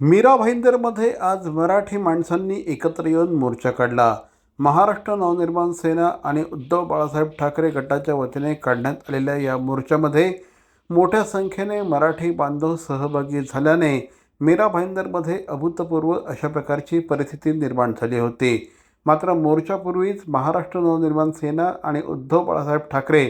मीरा भाईंदरमध्ये आज मराठी माणसांनी एकत्र येऊन मोर्चा काढला. महाराष्ट्र नवनिर्माण सेना आणि उद्धव बाळासाहेब ठाकरे गटाच्या वतीने काढण्यात आलेल्या या मोर्चामध्ये मोठ्या संख्येने मराठी बांधव सहभागी झाल्याने मीरा भाईंदरमध्ये अभूतपूर्व अशा प्रकारची परिस्थिती निर्माण झाली होती. मात्र मोर्चापूर्वीच महाराष्ट्र नवनिर्माण सेना आणि उद्धव बाळासाहेब ठाकरे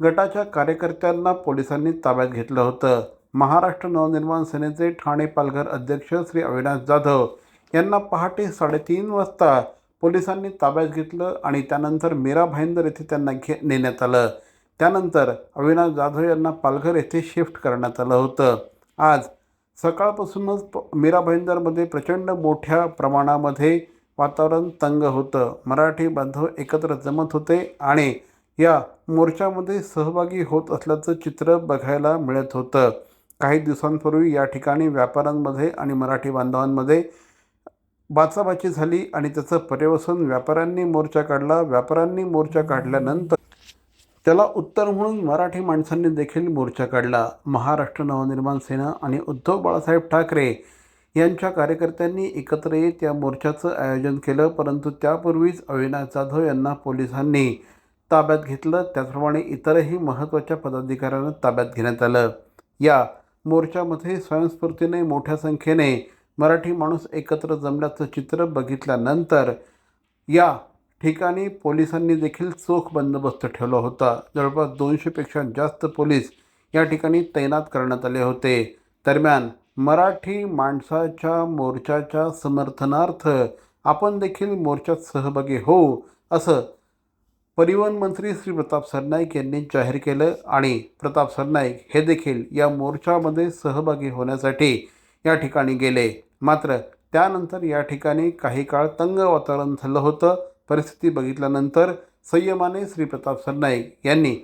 गटाच्या कार्यकर्त्यांना पोलिसांनी ताब्यात घेतलं होतं. महाराष्ट्र नवनिर्माण सेनेचे ठाणे पालघर अध्यक्ष श्री अविनाश जाधव यांना पहाटे साडेतीन वाजता पोलिसांनी ताब्यात घेतलं आणि त्यानंतर मीरा भाईंदर येथे त्यांना घे नेण्यात आलं. त्यानंतर अविनाश जाधव यांना पालघर येथे शिफ्ट करण्यात आलं होतं. आज सकाळपासूनच प- मीरा भाईंदरमध्ये प्रचंड मोठ्या प्रमाणामध्ये वातावरण तंग होतं. मराठी बांधव एकत्र जमत होते आणि या मोर्चामध्ये सहभागी होत असल्याचं चित्र बघायला मिळत होतं. काही दिवसांपूर्वी या ठिकाणी व्यापाऱ्यांमध्ये आणि मराठी बांधवांमध्ये बाचाबाची झाली आणि त्याचं पर्यवसन व्यापाऱ्यांनी मोर्चा काढला. व्यापाऱ्यांनी मोर्चा काढल्यानंतर त्याला उत्तर म्हणून मराठी माणसांनी देखील मोर्चा काढला. महाराष्ट्र नवनिर्माण सेना आणि उद्धव बाळासाहेब ठाकरे यांच्या कार्यकर्त्यांनी एकत्र येत या मोर्चाचं आयोजन केलं. परंतु त्यापूर्वीच अविनाश जाधव यांना पोलिसांनी ताब्यात घेतलं. त्याचप्रमाणे इतरही महत्त्वाच्या पदाधिकाऱ्यांना ताब्यात घेण्यात आलं. या मोर्चामध्ये स्वयंस्फूर्तीने मोठ्या संख्येने मराठी माणूस एकत्र जमल्याचं चित्र बघितल्यानंतर या ठिकाणी पोलिसांनी देखील चोख बंदोबस्त ठेवला होता. जवळपास दोनशेपेक्षा जास्त पोलीस या ठिकाणी तैनात करण्यात आले होते. दरम्यान मराठी माणसाच्या मोर्चाच्या समर्थनार्थ आपण देखील मोर्चात सहभागी होऊ असं परिवहन मंत्री श्री प्रताप सरनाईक यांनी जाहीर केलं आणि प्रताप सरनाईक हे देखील या मोर्चामध्ये सहभागी होण्यासाठी या ठिकाणी गेले. मात्र त्यानंतर या ठिकाणी काही काळ तंग वातावरण झालं होतं. परिस्थिती बघितल्यानंतर संयमाने श्री प्रताप सरनाईक यांनी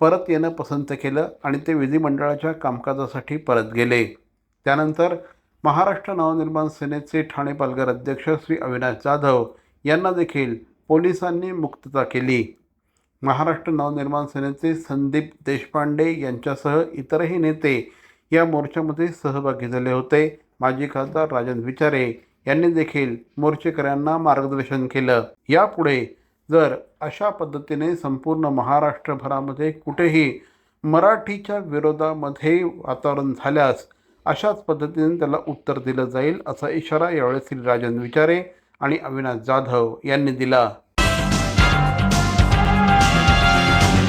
परत येणं पसंत केलं आणि ते विधिमंडळाच्या कामकाजासाठी परत गेले. त्यानंतर महाराष्ट्र नवनिर्माण सेनेचे ठाणे पालघर अध्यक्ष श्री अविनाश जाधव यांना देखील पोलिसांनी मुक्तता केली. महाराष्ट्र नवनिर्माण सेनेचे संदीप देशपांडे यांच्यासह इतरही नेते या मोर्चामध्ये सहभागी झाले होते. माजी खासदार राजन विचारे यांनी देखील मोर्चेकऱ्यांना मार्गदर्शन केलं. यापुढे जर अशा पद्धतीने संपूर्ण महाराष्ट्रभरामध्ये कुठेही मराठीच्या विरोधामध्ये वातावरण झाल्यास अशाच पद्धतीने त्याला उत्तर दिलं जाईल असा इशारा यावेळी श्री राजन विचारे आणि अविनाश जाधव यांनी दिला